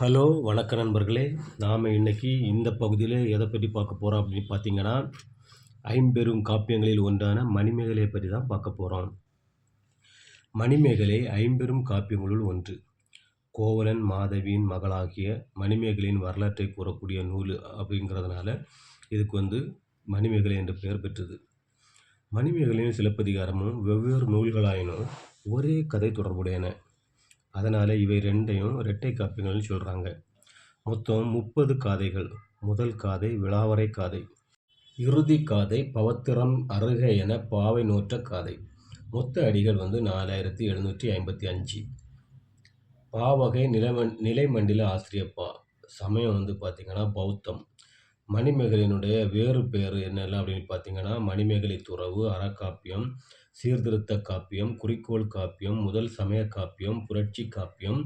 Hello வணக்க நண்பர்களே. நாம் இன்னைக்கு இந்த பகுதியில் எதை பற்றி பார்க்க போகிறோம் அப்படின்னு பார்த்தீங்கன்னா ஐம்பெரும் காப்பியங்களில் ஒன்றான மணிமேகலையை பற்றி தான் பார்க்க போகிறோம் மணிமேகலை ஐம்பெரும் காப்பியங்களுள் ஒன்று. கோவலன் மாதவியின் மகளாகிய மணிமேகலையின் வரலாற்றை கூறக்கூடிய நூல் அப்படிங்கிறதுனால இதுக்கு வந்து மணிமேகலை என்ற பெயர் பெற்றது. மணிமேகலையின் சிலப்பதிகாரமும் வெவ்வேறு நூல்களாயினும் ஒரே கதை தொடர்புடையன. அதனால் இவை ரெண்டையும் ரெட்டை காப்பியங்கள்னு சொல்கிறாங்க மொத்தம் முப்பது காதைகள். முதல் காதை விழாவரை காதை. இறுதி காதை பவத்திரம் அருக என பாவை நோற்ற காதை. மொத்த அடிகள் வந்து நாலாயிரத்தி எழுநூற்றி ஐம்பத்தி அஞ்சு. பாவகை நிலமண் நிலைமண்டில ஆசிரியப்பா. சமயம் வந்து பார்த்திங்கன்னா பௌத்தம். மணிமேகலையினுடைய வேறு பெயர் என்னெல்லாம் அப்படின்னு பார்த்தீங்கன்னா மணிமேகலை துறவு அறக்காப்பியம் சீர்திருத்த காப்பியம் குறிக்கோள் காப்பியம் முதல் சமய காப்பியம் புரட்சி காப்பியம்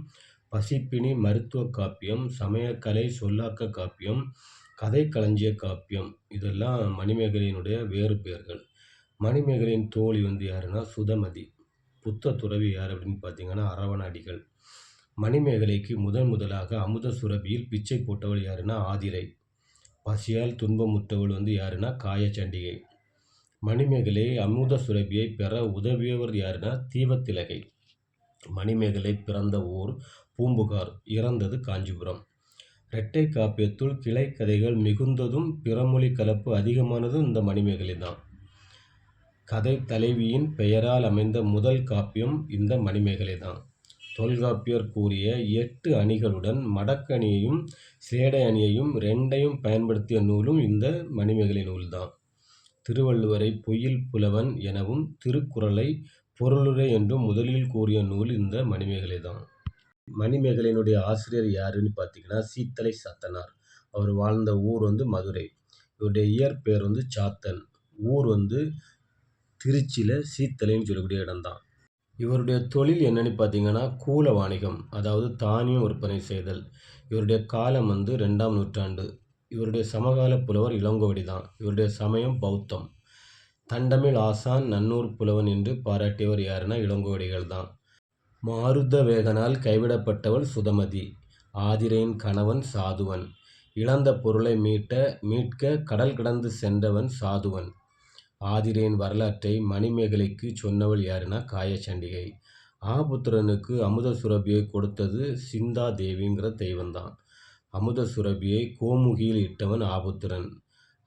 பசிப்பினி மருத்துவ காப்பியம் சமயக்கலை சொல்லாக்க காப்பியம் கதை களஞ்சிய காப்பியம். இதெல்லாம் மணிமேகலையினுடைய வேறு பெயர்கள் மணிமேகலையின் தோழி வந்து யாருன்னா சுதமதி. புத்த துறவி யார் அப்படின்னு பார்த்தீங்கன்னா அரவணாடிகள். மணிமேகலைக்கு முதன் முதலாக அமுத சுரபியில் பிச்சை போட்டவள் யாருன்னா ஆதிரை. பசியால் துன்பமுற்றவள் வந்து யாருன்னா காயச்சண்டிகை. மணிமேகலை அமுத சுரபியை பெற உதவியவர் யாருன்னா தீவத்திலகை மணிமேகலை பிறந்த ஊர் பூம்புகார் இறந்தது காஞ்சிபுரம். இரட்டை காப்பியத்துள் கிளை கதைகள் மிகுந்ததும் பிறமொழி கலப்பு அதிகமானதும் இந்த மணிமேகலை தான். கதை தலைவியின் பெயரால் அமைந்த முதல் காப்பியம் இந்த மணிமேகலை தான். தொல்காப்பியர் கூறிய எட்டு அணிகளுடன் மடக்கணியையும் சேடை அணியையும் ரெண்டையும் பயன்படுத்திய நூலும் இந்த மணிமேகலை நூல்தான். திருவள்ளுவரை பொய்யில் புலவன் எனவும் திருக்குறளை பொருளுரை என்றும் முதலில் கூறிய நூல் இந்த மணிமேகலை தான் மணிமேகலையினுடைய ஆசிரியர் யாருன்னு பார்த்தீங்கன்னா சீத்தலை சத்தனார். அவர் வாழ்ந்த ஊர் வந்து மதுரை. இவருடைய இயற்பெயர் வந்து சாத்தன். ஊர் வந்து திருச்சியில் சீத்தலைன்னு சொல்லக்கூடிய இடம்தான். இவருடைய தொழில் என்னென்னு பார்த்தீங்கன்னா கூல வாணிகம் அதாவது தானியம் விற்பனை செய்தல். இவருடைய காலம் வந்து ரெண்டாம் நூற்றாண்டு. இவருடைய சமகால புலவர் இளங்கோவடி தான். இவருடைய சமயம் பௌத்தம். தண்டமிழ் ஆசான் நன்னூர் புலவன் என்று பாராட்டியவர் யாருன்னா இளங்கோவடிகள் தான். மாருத வேகனால் கைவிடப்பட்டவள் சுதமதி. ஆதிரையின் கணவன் சாதுவன். இழந்த பொருளை மீட்ட மீட்க கடல் கடந்து சென்றவன் சாதுவன். ஆதிரையின் வரலாற்றை மணிமேகலைக்கு சொன்னவள் யாருன்னா காயச்சண்டிகை ஆபுத்திரனுக்கு அமுத சுரபியை கொடுத்தது சிந்தா தேவிங்கிற தெய்வம்தான் அமுத சுரபியை கோமுகியில் இட்டவன் ஆபுத்திரன்.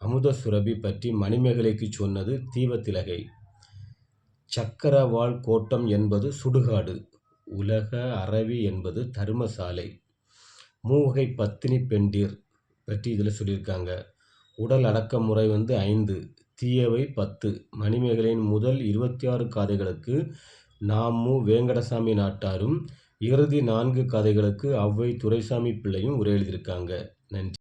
அமுத சுரபி பற்றி மணிமேகலைக்கு சொன்னது தீவத்திலகை சக்கரவாள் கோட்டம் என்பது சுடுகாடு உலக அறவி என்பது தர்மசாலை. மூவகை பத்தினி பெண்டீர் பற்றி இதில் சொல்லியிருக்காங்க. உடல் அடக்க முறை வந்து ஐந்து தீயவை பத்து. மணிமேகலையின் முதல் இருபத்தி ஆறு காதைகளுக்கு நாமு வேங்கடசாமி நாட்டாரும் இறுதி நான்கு கதைகளுக்கு அவ்வை துரைசாமி பிள்ளையும் உரை எழுதியிருக்காங்க நன்றி.